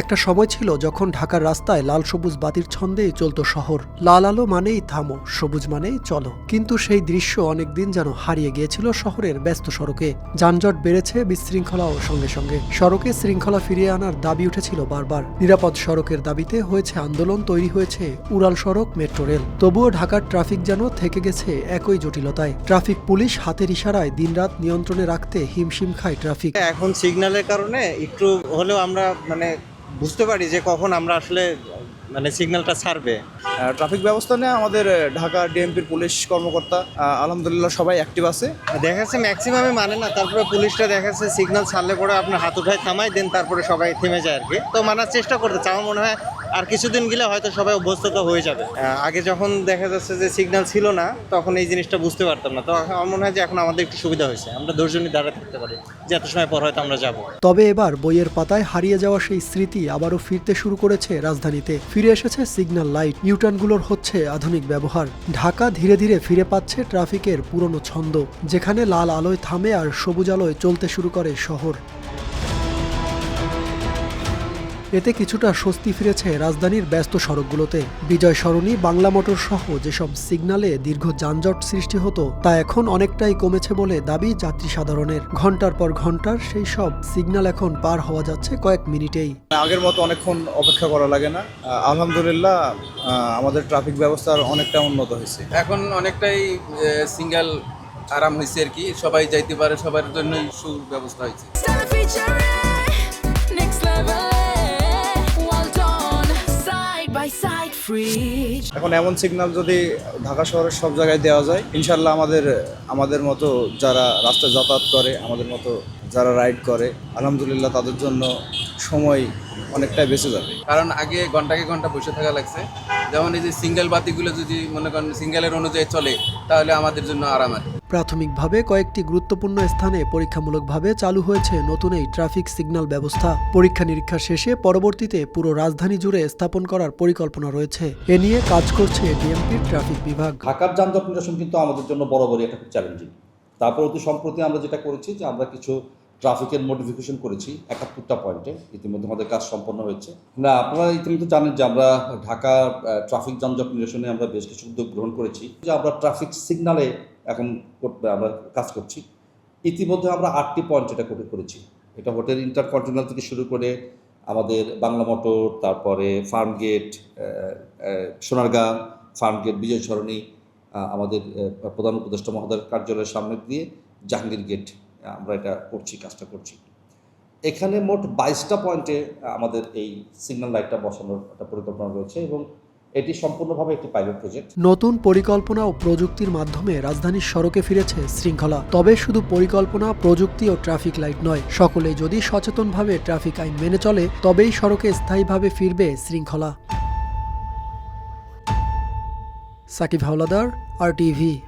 একটা সময় ছিল যখন ঢাকার রাস্তায় লাল সবুজ বাতির ছন্দেই চলত শহর। লাল আলো মানেই থামো, সবুজ মানেই চলো। কিন্তু সেই দৃশ্য অনেকদিন যেন হারিয়ে গিয়েছিল শহরের ব্যস্ত সড়কে। যানজট বেড়েছে, বিশৃঙ্খলাও সঙ্গে সঙ্গে। সড়কে শৃঙ্খলা ফিরিয়ে আনার দাবি উঠেছিল বারবার। নিরাপদ সড়কের দাবিতে হয়েছে আন্দোলন, তৈরি হয়েছে উড়াল সড়ক, মেট্রো রেল। তবুও ঢাকার ট্রাফিক যেন থেকে গেছে একই জটিলতায়। ট্রাফিক পুলিশ হাতের ইশারায় দিনরাত নিয়ন্ত্রণে রাখতে হিমশিম খায় ট্রাফিক। এখন সিগন্যালের কারণে একটু হলেও আমরা মানে বুঝতে পারি যে কখন আমরা আসলে মানে সিগন্যালটা ছাড়বে। ট্রাফিক ব্যবস্থা নিয়ে আমাদের ঢাকা ডিএমপির পুলিশ কর্মকর্তা আলহামদুলিল্লাহ সবাই অ্যাক্টিভ আছে। দেখা যাচ্ছে ম্যাক্সিমামে মানে না তারপরে পুলিশটা দেখা যাচ্ছে সিগন্যাল ছাড়লে পরে আপনার হাত উঠায় থামায় দেন তারপরে সবাই থেমে যায় আর কি। তো মানার চেষ্টা করতে চাওয়া মনে হয় আর কিছুদিন গেলে হয়তো সবাই অভ্যস্তত হয়ে যাবে। আগে যখন দেখা যাচ্ছে যে সিগন্যাল ছিল না তখন এই জিনিসটা বুঝতে পারতাম না। তো আমার মনে হয় যে এখন আমাদের একটু সুবিধা হয়েছে। আমরা ধৈর্য নিয়ে দাঁড়ায় থাকতে পারি যে এত সময় পর হয়তো আমরা যাব। তবে এবার বইয়ের পাতায় হারিয়ে যাওয়া সেই স্মৃতি আবারও ফিরতে শুরু করেছে রাজধানীতে। ফিরে এসেছে সিগন্যাল লাইট নিউটার্নগুলোর হচ্ছে আধুনিক ব্যবহার। ঢাকা ধীরে ধীরে ফিরে পাচ্ছে ট্রাফিকের পুরনো ছন্দ যেখানে লাল আলোয় থামে আর সবুজ আলোয় চলতে শুরু করে শহর। এতে কিছুটা স্বস্তি ফিরেছে রাজধানীর ব্যস্ত সড়কগুলোতে। বিজয় সরণি বাংলা মোটর সহ যেসব সিগনালে দীর্ঘ যানজট সৃষ্টি হতো তা এখন অনেকটাই কমেছে বলে দাবি যাত্রী সাধারণের। ঘণ্টার পর ঘণ্টার সেই সব সিগন্যাল এখন পার হওয়া যাচ্ছে কয়েক মিনিটেই। আগের মতো অনেকক্ষণ অপেক্ষা করা লাগে না। আলহামদুলিল্লাহ আমাদের ট্রাফিক ব্যবস্থার অনেকটা উন্নত হয়েছে। এখন অনেকটাই সিঙ্গেল আরাম হয়েছে আর কি। সবাই যাইতে পারে সবার জন্যই সুব্যবস্থা হয়েছে। এখন এমন সিগন্যাল যদি ঢাকা শহরের সব জায়গায় দেওয়া যায় ইনশাল্লাহ আমাদের আমাদের মতো যারা রাস্তায় যাতায়াত করে, আমাদের মতো যারা রাইড করে, আলহামদুলিল্লাহ তাদের জন্য সময় অনেকটাই বেঁচে যাবে কারণ আগে ঘন্টাকে ঘণ্টা বসে থাকা লাগছে যেমন এই যে সিঙ্গেল বাতিগুলো যদি মনে করেন সিঙ্গেলের অনুযায়ী চলে, তাহলে আমাদের জন্য আরাম আর কি। প্রাথমিকভাবে কয়েকটি গুরুত্বপূর্ণ স্থানে পরীক্ষামূলকভাবে চালু হয়েছে নতুন এই ট্রাফিক সিগন্যাল ব্যবস্থা। পরীক্ষা নিরীক্ষা শেষে পরবর্তীতে পুরো রাজধানী জুড়ে স্থাপন করার পরিকল্পনা রয়েছে। এ নিয়ে কাজ করছে ডিএমপির ট্রাফিক বিভাগ। ঢাকার যানজট নিরসন কিন্তু আমাদের জন্য বরাবরই একটা খুব চ্যালেঞ্জিং তারপর অতি সম্প্রতি আমরা যেটা করেছি যে আমরা কিছু ট্রাফিকের মডিফিকেশন করেছি একাত্তরটা পয়েন্টে ইতিমধ্যে আমাদের কাজ সম্পন্ন হয়েছে। না, আপনারা ইতিমধ্যে জানেন যে আমরা ঢাকা ট্রাফিক যানজট নিরসনে আমরা বেশ কিছু উদ্যোগ গ্রহণ করেছি। যে আমরা ট্রাফিক সিগনালে এখন আমরা কাজ করছি। ইতিমধ্যে আমরা আটটি পয়েন্ট এটা করে করেছি। এটা হোটেল ইন্টারকন্টিনেন্টাল থেকে শুরু করে আমাদের বাংলা মোটর, তারপরে farm gate Sonargaon farm gate Bijoy Sarani আমাদের প্রধান উপদেষ্টা মহোদয়ের কার্যালয়ের সামনে দিয়ে জাহাঙ্গীর গেট আমরা এটা করছি, কাজটা করছি। এখানে মোট বাইশটা পয়েন্টে আমাদের এই সিগন্যাল লাইটটা বসানোর একটা পরিকল্পনা রয়েছে এবং এটি সম্পূর্ণভাবে একটি পাইলট প্রজেক্ট নতুন পরিকল্পনা ও প্রযুক্তির মাধ্যমে রাজধানীর সড়কে ফিরেছে শৃঙ্খলা। তবে শুধু পরিকল্পনা, প্রযুক্তি ও ট্রাফিক লাইট নয়, সকলে যদি সচেতনভাবে ট্রাফিক আইন মেনে চলে, তবেই সড়কে স্থায়ীভাবে ফিরবে শৃঙ্খলা। সাকিব হাওলাদার আর টিভি